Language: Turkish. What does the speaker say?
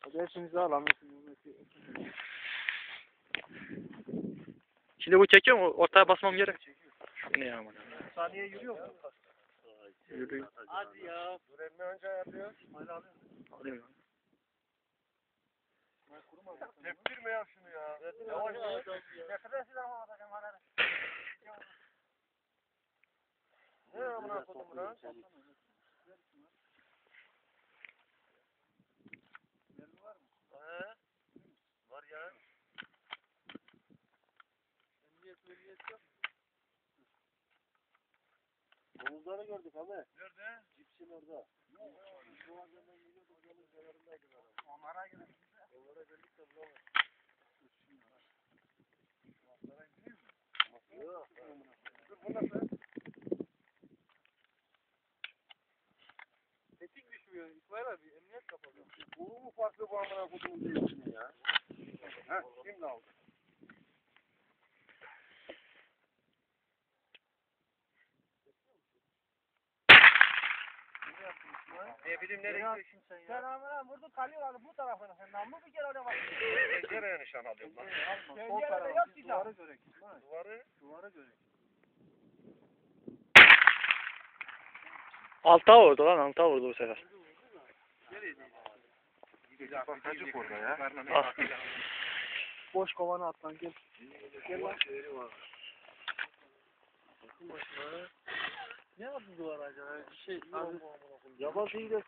Hadi al Mehmet'i. Şimdi bu çekiyor mu? Ortaya basmam gerek. Ne ya aman. Saniye yürüyor mu? Yürüyor. Hadi ya. Dur elini önce yapıyor. Hadi abi. Alayım. Teptirme ya şunu ya. Yavaş yavaş. Teptirmesin ama bakayım hadi. Ne amına kodum buna? He? Var ya. Emniyet emniyet yok. Domuzları gördük abi. Nerede? Cipsin orada. An hemen geliyor domuzların kenarındaydı. Onlara geldik. Onlara geldik de bulamadık. Yok. Dur bu nasıl? Tetik düşmüyor. İsmail abi emniyet kapalı. Bu mu farklı bu amına kodumun değişimi ya? Ha, şimdi aldı. Ne bileyim nereye gidiyorsun sen ya? Sen amına vurdu kalıyorlar bu tarafına. Sen lan mı bir kere oraya bak. Nereye nişan alıyorum lan? Pencerede yok ki Duvarı görek. Duvarı? Duvarı görek. Alta vurdu lan alta vurdu bu sefer. Bakacık orada ya. Ah. Boş kovana at lan gel. Gel lan. Ne yaptın duvara acaba? Bir şey yok. Yabancıyı da